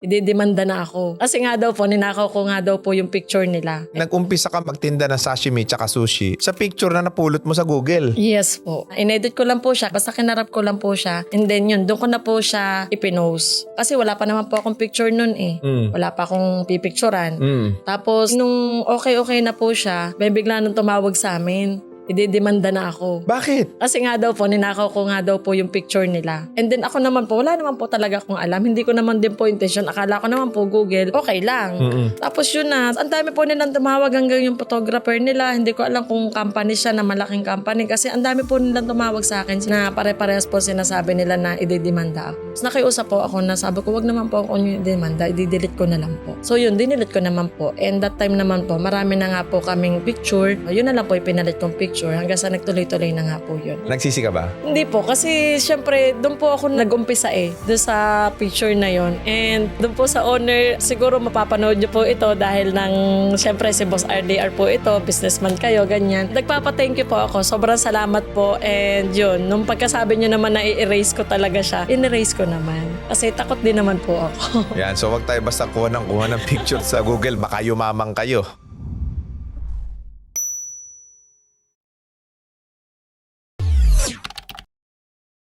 ididemanda na ako. Kasi nga daw po, ninakaw ko nga daw po yung picture nila. Nag-umpisa ka magtinda ng sashimi tsaka sushi sa picture na napulot mo sa Google. Yes po. Inedit ko lang po siya. Basta kinarap ko lang po siya. And then yun, doon ko na po siya ipinost. Kasi wala pa naman po akong picture nun eh. Mm. Wala pa akong pipicturan. Mm. Tapos, nung okay-okay na po siya, may bigla nung tumawag sa amin. Ididemanda na ako. Bakit? Kasi nga daw po, ninakaw ko nga daw po yung picture nila. And then ako naman po, wala naman po talaga akong alam. Hindi ko naman din po intention. Akala ko naman po Google, okay lang. Mm-mm. Tapos yun na, ang dami po nilang tumawag hanggang yung photographer nila. Hindi ko alam kung company siya na malaking company kasi ang dami po nilang tumawag sa akin na pare-parehas po sinasabi nila na ididemanda ako. So nakiusap po ako na sabi ko, wag naman po ako yung demanda, i-delete ko na lang po. So yun, dinilit ko naman po. And that time naman po, marami na nga po kaming picture. Yun na lang po yung pinalit kong picture hanggang sa nagtuloy-tuloy na nga po yun. Nagsisi ka ba? Hindi po, kasi syempre, doon po ako nag-umpisa eh, doon sa picture na yon And doon po sa owner, siguro mapapanood niyo po ito dahil ng, syempre si Boss RDR po ito, businessman kayo, ganyan. Nagpapa-thank you po ako, sobrang salamat po. And yun, nung pagkasabi niyo naman na i-erase ko talaga siya, in-erase ko naman. Kasi takot din naman po ako. Yan, so wag tayo basta kuha ng kuha ng picture sa Google, baka yumamang kayo.